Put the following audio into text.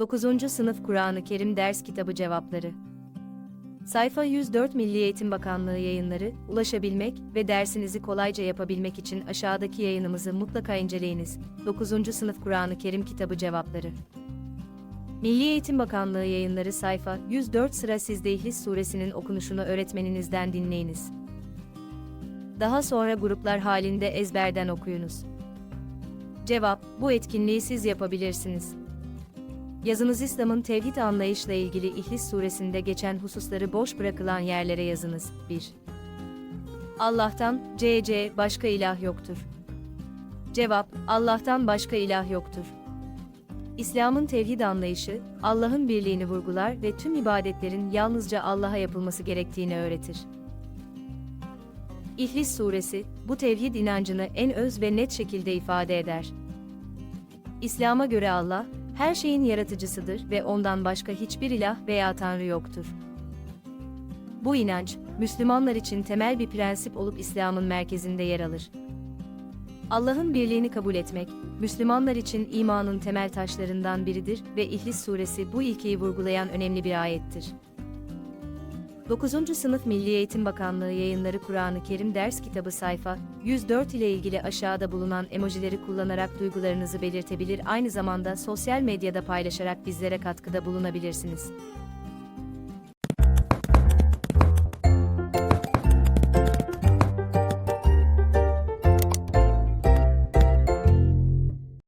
9. Sınıf Kur'an-ı Kerim Ders Kitabı Cevapları Sayfa 104 Milli Eğitim Bakanlığı yayınları, ulaşabilmek ve dersinizi kolayca yapabilmek için aşağıdaki yayınımızı mutlaka inceleyiniz. 9. Sınıf Kur'an-ı Kerim Kitabı Cevapları Milli Eğitim Bakanlığı yayınları sayfa 104 sıra sizde İhlis suresinin okunuşunu öğretmeninizden dinleyiniz. Daha sonra gruplar halinde ezberden okuyunuz. Cevap, bu etkinliği siz yapabilirsiniz. Yazınız İslam'ın tevhid anlayışla ilgili İhlis suresinde geçen hususları boş bırakılan yerlere yazınız. 1. Allah'tan, CC, başka ilah yoktur. Cevap, Allah'tan başka ilah yoktur. İslam'ın tevhid anlayışı, Allah'ın birliğini vurgular ve tüm ibadetlerin yalnızca Allah'a yapılması gerektiğini öğretir. İhlis suresi, bu tevhid inancını en öz ve net şekilde ifade eder. İslam'a göre Allah, her şeyin yaratıcısıdır ve ondan başka hiçbir ilah veya tanrı yoktur. Bu inanç, Müslümanlar için temel bir prensip olup İslam'ın merkezinde yer alır. Allah'ın birliğini kabul etmek, Müslümanlar için imanın temel taşlarından biridir ve İhlis suresi bu ilkeyi vurgulayan önemli bir ayettir. 9. Sınıf Milli Eğitim Bakanlığı yayınları Kur'an-ı Kerim Ders Kitabı sayfa 104 ile ilgili aşağıda bulunan emojileri kullanarak duygularınızı belirtebilir aynı zamanda sosyal medyada paylaşarak bizlere katkıda bulunabilirsiniz.